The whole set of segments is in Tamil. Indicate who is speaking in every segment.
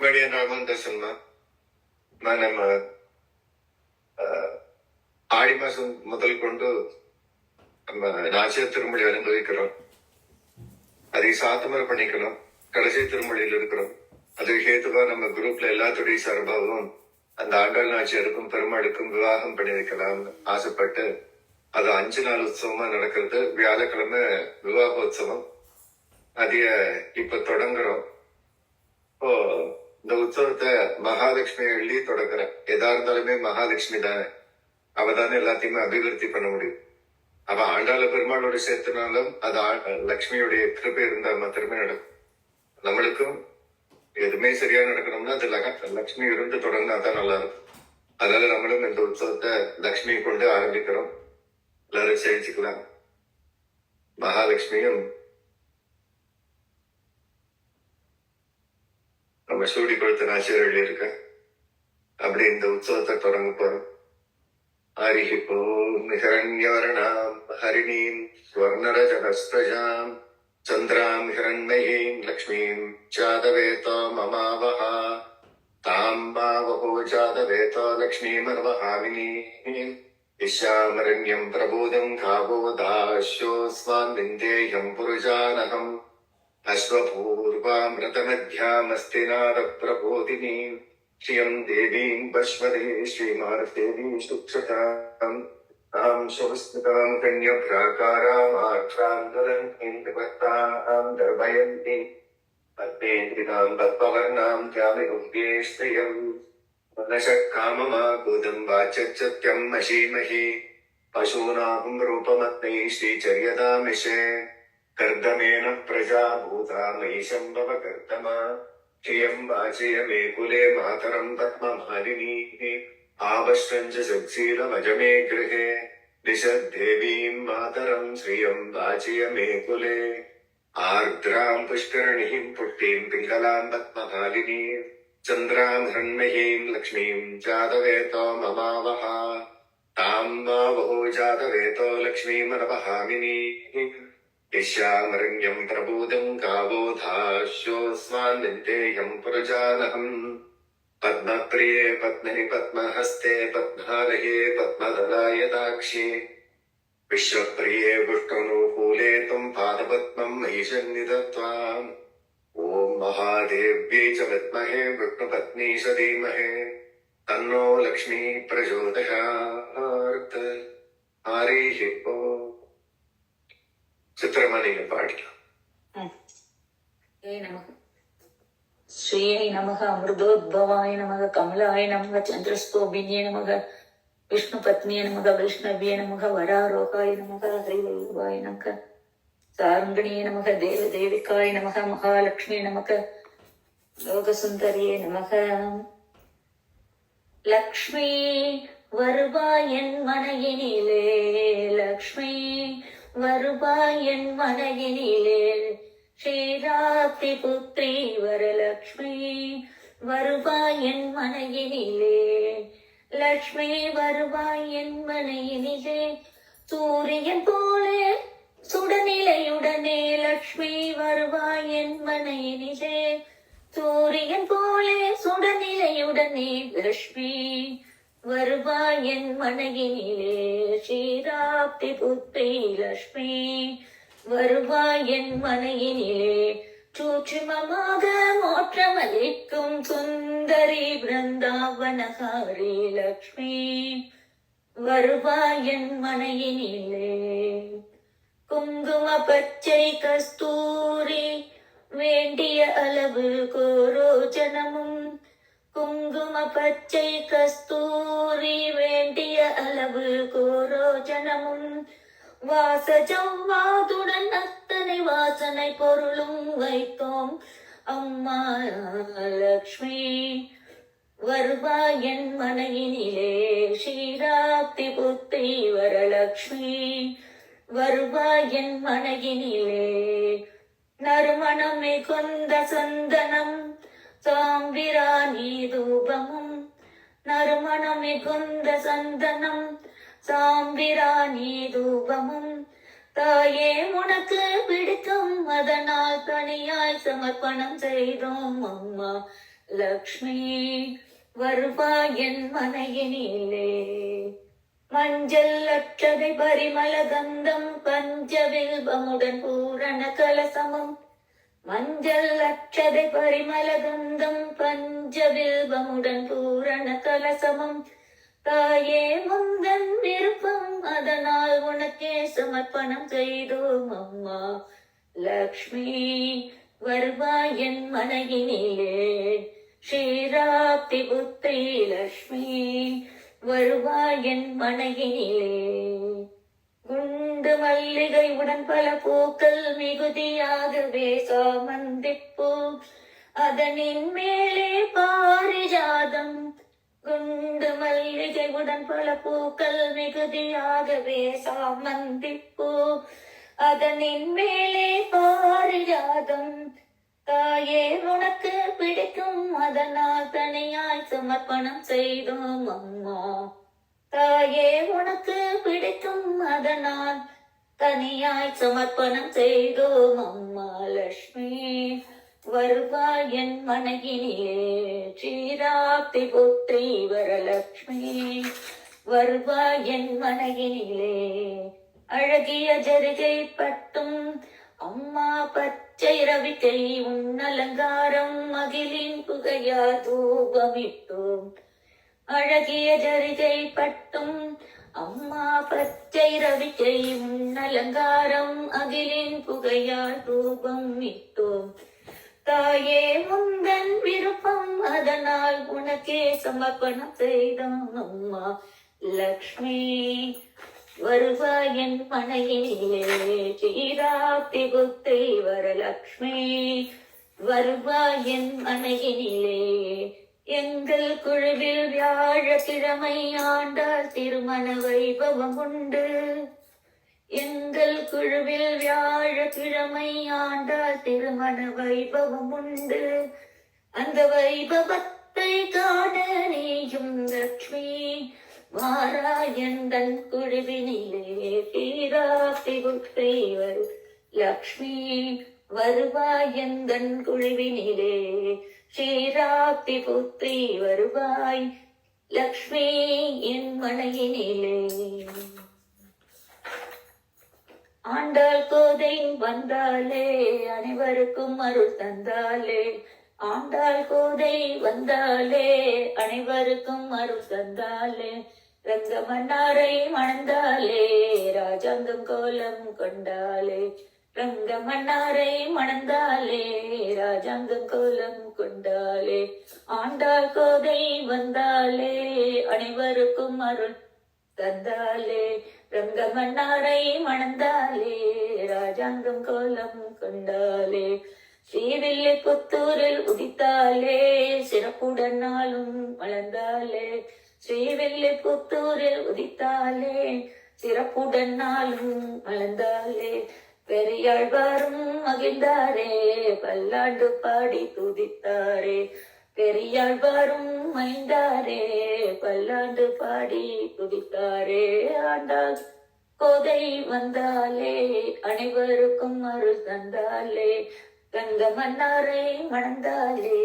Speaker 1: Marian Armandasan ma. நானம்ம ஆடி மாசம் முதல் கொண்டு நம்ம ராஜ திருமொழி அனுபவிக்கிறோம் அதை சாத்தமர பண்ணிக்கணும் கடைசி திருமொழியில் இருக்கிறோம் அது ஹேத்துவா நம்ம குரூப்ல எல்லாத்துடைய சார்பாகவும் அந்த ஆண்டாள் நாச்சியாருக்கும் பெருமாளுக்கும் விவாகம் பண்ணி வைக்கலாம்னு ஆசைப்பட்டு அது அஞ்சு நாள் உற்சவமா நடக்கிறது வியாழக்கிழமை விவாக உற்சவம் அதைய இப்ப தொடங்குறோம் ஓ இந்த உற்சவத்தை மகாலட்சுமி எழுதி தொடங்குறேன். எதா இருந்தாலுமே மகாலட்சுமி தானே. அவ தானே எல்லாத்தையுமே அபிவிருத்தி பண்ண முடியும். அவ ஆண்டாள பெருமாளோட சேர்த்துனாலும் அது ஆ- லக்ஷ்மியுடைய கிருபை இருந்தா மாத்திரமே நடக்கும். நம்மளுக்கும் எதுவுமே சரியா நடக்கணும்னா அது லட்சுமி லக்ஷ்மி இருந்து தொடங்கினாதான் நல்லா இருக்கும் அதனால நம்மளும் இந்த உற்சவத்தை லக்ஷ்மி கொண்டு ஆரம்பிக்கிறோம். எல்லாரும் செழிச்சுக்கலாம் மகாலட்சுமியும் நம்ம சூடி கொடுத்த ஆசிரியர்கள் இருக்க அப்படி இந்த உற்சவத்தை தொடங்க போறோம் हरिः ॐ हिरण्यवर्णाम् हरिणीम् स्वर्णरजतस्रजाम् चन्द्राम् हिरण्मयीम् लक्ष्मीम् जातवेतो ममावह ताम् मावहो जातवेतो लक्ष्मीमर्वहामिनीम् यस्यामरण्यम् प्रबोधम् गावो दास्योऽस्मान् विन्देह्यम् पुरुजानहम् अश्वपूर्वामृतमध्यामस्तिनादप्रबोधिनी श्रियम् देवीम् पश्वते श्रीमार्गदेवीम् सुक्षताम् ताम् स्वस्ताम् कन्यभ्राकारामार्द्राम् ददन्तीम् विभक्ताम् दर्भयन्ति पद्मेन्द्रिणाम् पद्मवर्णाम् कामिगुह्ये श्रियम् मनसः काममागोदम् वाचच्चत्यम् महीमहि पशूनाम् रूपमत्नै श्रीचर्यतामिषे कर्दमेन प्रजा भूता मयिषं भव कर्दमा श्रियं वाचय मे कुले मातरं पद्ममालिनीः। आवश्यं च जग्शीलमजमे गृहे। दिशद्देवीं मातरं श्रियं वाचय मे कुले आर्द्रां पुष्करणीं पुष्टिं पिङ्गलां पद्ममालिनीं। चन्द्रां हृण्महीं लक्ष्मीं जातवेतो ममावहा। तां वा वहो जातवेतो लक्ष्मीमनवहामिनीः। यस्यामरण्यम् प्रबोधम् गावोधास्योऽस्मान् विन्देयम् पुरजानहम् पद्मप्रिये पद्मनि पद्महस्ते पद्मालये पद्मदलायताक्षि विश्वप्रिये पुष्कनुकूले त्वम् पादपद्मम् मयि सन्निधत्वा ॐ महादेव्यै च विद्महे विष्णुपत्नी च धीमहे तन्नो लक्ष्मी प्रचोदयात्। हरिः ॐ சித்திரமணியில பாடலாம்
Speaker 2: ஸ்ரீயை நமக அமிர்தோத்பவாய நமக கமலாய நமக சந்திரஸ்தோபின்யே நமக விஷ்ணு பத்னிய நமக வைஷ்ணவிய நமக வராரோகாய நமக ஹரிவல்லபாய நமக சாரங்கணிய நமக தேவ தேவிகாய நமக மகாலட்சுமி நமக லோகசுந்தரியே நமக. லக்ஷ்மி வருவாய் என் மனையினிலே. லக்ஷ்மி வருவாய் என் மனையினிலே ஸ்ரீராப்தி புத்ரி வரலக்ஷ்மி. வருவாய் என் மனையினிலே லக்ஷ்மி வருவாய் என் மனையினிலே சூரியன் போலே சுடநிலையுடனே லக்ஷ்மி வருவாய் என் மனையினிலே சூரியன் போலே சுடநிலையுடனே லக்ஷ்மி. வருவாய் என் மனையிலே ஸ்ரீராப்தி புத்ரி லக்ஷ்மி. வருவாய் என் மனையிலே சூட்சுமமாக மோற்றமளிக்கும் சுந்தரி பிருந்தாவனகாரி லக்ஷ்மி. வருவாய் என் மனையினிலே குங்கும பச்சை கஸ்தூரி வேண்டிய அளவு கோரோ ஜனமும் குங்கும பச்சை கஸ்தூரி வேண்டிய அளவு கோரோஜனமும் வாசஜம் வாதுடன் அத்தனை வாசனை பொருளும் வைத்தோம். அம்மா லக்ஷ்மி வருவாய் என் மனையினிலே. ஸ்ரீராப்தி புத்தி வரலக்ஷ்மி வருவாய் என் மனையினிலே. நறுமணம் மிகுந்த சந்தனம் சாம்பிராணி தூபமும் நறுமணம் மிகுந்த சந்தனம். சாம்பிராணி தூபமும் தாயே உனக்கு பிடிக்கும். அதனால் தனியாய் சமர்ப்பணம் செய்தோம் அம்மா. லக்ஷ்மி வருவாய் என் மனையினிலே. மஞ்சள் அற்றதை பரிமள கந்தம் பஞ்சவில்பமுடன் பூரண கலசமும் மஞ்சள் அற்றதை பரிமள கந்தம் பஞ்சவில்பமுடன் பூரண கலசமம். தாயே முந்தன் விருப்பம் அதனால் உனக்கே சமர்ப்பணம் செய்தோம் அம்மா. லக்ஷ்மி வருவாய் என் மனையினிலே. ஸ்ரீராப்தி புத்திரி லக்ஷ்மி வருவாய் என் மனையினிலே. கொண்டு மல்லிகை உடன் பல பூக்கள் மிகுதியாகவே சாமந்திப்பூ அதனின் மேலே பாரிஜாதம் குண்டு மல்லிகை உடன் பல பூக்கள் மிகுதியாகவே சாமந்திப்பூ அதனின் மேலே பாரிஜாதம் தாயே உனக்கு பிடிக்கும் அதனால் தனியாய் சமர்ப்பணம் செய்தோம் அம்மா. தாயே உனக்கு பிடிக்கும் அதனால் தனியாய் சமர்ப்பணம் செய்தோம் அம்மா லட்சுமி வருவாய் என் மனையினிலே ஸ்ரீராப்தி புத்திரி வரலட்சுமி. வருவாய் என் மனையினிலே அழகிய ஜருகை பட்டும் அம்மா பச்சை ரவிக்கை உன்னலங்காரம் மகிழின் புகையா தூபமிட்டோம். அழகிய ஜரிகை பட்டும் அம்மா பச்சை ரவிக்கை உன்னலங்காரம் அகிலின் புகையால் ரூபம் இட்டோம். தாயே முந்தன் விருப்பம் அதனால் உனக்கே சமர்ப்பணம் செய்தோம் அம்மா. லக்ஷ்மி வருவாயின் என் மனையிலே ஸ்ரீராப்தி புத்தை வரலக்ஷ்மி வருவாயின் மனையிலே எங்கள் குழுவில் வியாழக்கிழமை ஆண்டால் திருமண வைபவம் உண்டு. எங்கள் குழுவில் வியாழக்கிழமை ஆண்டால் திருமண வைபவம் உண்டு. அந்த வைபவத்தை காண நீயும் லக்ஷ்மி மாராயந்தன் குழுவினிலே தீராசி செய்வர் லக்ஷ்மி. வருவாய் எந்தன் குழுவினிலே? ஸ்ரீராப்தி புத்தி வருவாய் லக்ஷ்மி என் மனையினிலே. ஆண்டாள் கோதை வந்தாலே அனைவருக்கும் அருள் தந்தாலே. ஆண்டாள் கோதை வந்தாலே அனைவருக்கும் அருள் தந்தாலே. ரங்கமன்னாரை மணந்தாலே ராஜாங்கம் கோலம் கொண்டாலே. ரங்க மன்னாரை மணந்தாலே ராஜாங்க கோலம் கொண்டாலே ஆண்டாள் கோதை வந்தாலே அனைவருக்கும் அருள் தந்தாலே ரங்க மன்னாரை மணந்தாலே ராஜாங்கம் கோலம் கொண்டாலே. ஸ்ரீவில்லி புத்தூரில் உதித்தாலே சிறப்புடன் நாளும் வளர்ந்தாலே. ஸ்ரீவில்லை புத்தூரில் உதித்தாலே சிறப்புடன் நாளும் வளர்ந்தாலே. பெரியாள் வரும் மகிழ்ந்தாரே பல்லாண்டு பாடி துதித்தாரே. பெரியாள் வரும் மைந்தாரே பல்லாண்டு பாடி துதித்தாரே. ஆண்டாள் கோதை வந்தாலே அனைவருக்கும் அருள் தந்தாலே. கங்க மன்னாரை மணந்தாலே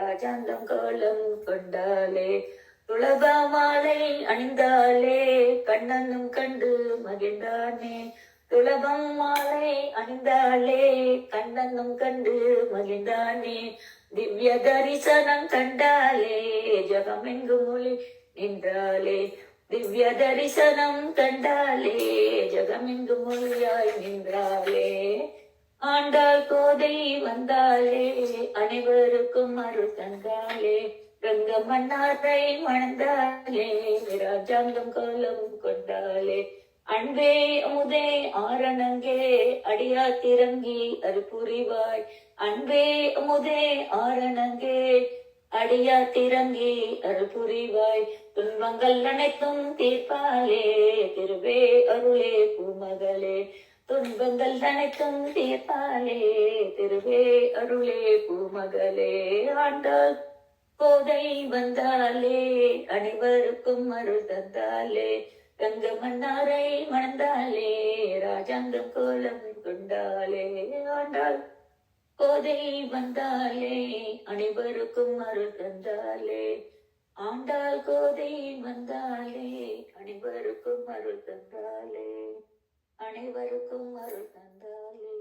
Speaker 2: ராஜாந்தம் கோலம் கொண்டாலே. துளபா மாலை அணிந்தாலே கண்ணனும் கண்டு மகிழ்ந்தானே. துலகம் மாலை அணிந்தாளே கண்ணனும் கண்டு மகிழ்ந்தானே. திவ்ய தரிசனம் கண்டாலே ஜகமெங்கும் மொழி நின்றாலே திவ்ய தரிசனம் கண்டாலே ஜகமெங்கும் மொழியாய் நின்றாலே ஆண்டாள் கோதை வந்தாலே அனைவருக்கும் அருள் தந்தாலே ரங்க மன்னாரை மணந்தாலே ராஜாங்கம் கோலம் கொண்டாலே அன்பே அமுதே ஆரணங்கே அடியா திறங்கி அருப்புரிவாய். அன்பே அமுதே ஆரணங்கே அடியா திறங்கி அருள்புரிவாய் துன்பங்கள் அனைத்தும் தீர்ப்பாலே திருவே அருளே பூமகளே. துன்பங்கள் அனைத்தும் தீர்ப்பாலே திருவே அருளே பூமகளே. ஆண்டாள் போதை வந்தாலே அனைவருக்கும் அருள் தந்தாலே. தங்க மன்னாரை மணந்தாலே ராஜாங்கம் கோலம் கொண்டாலே ஆண்டாள் கோதை வந்தாலே அனைவருக்கும் அருள் தந்தாலே ஆண்டாள் கோதை வந்தாலே அனைவருக்கும் அருள் தந்தாலே அனைவருக்கும் அருள் தந்தாலே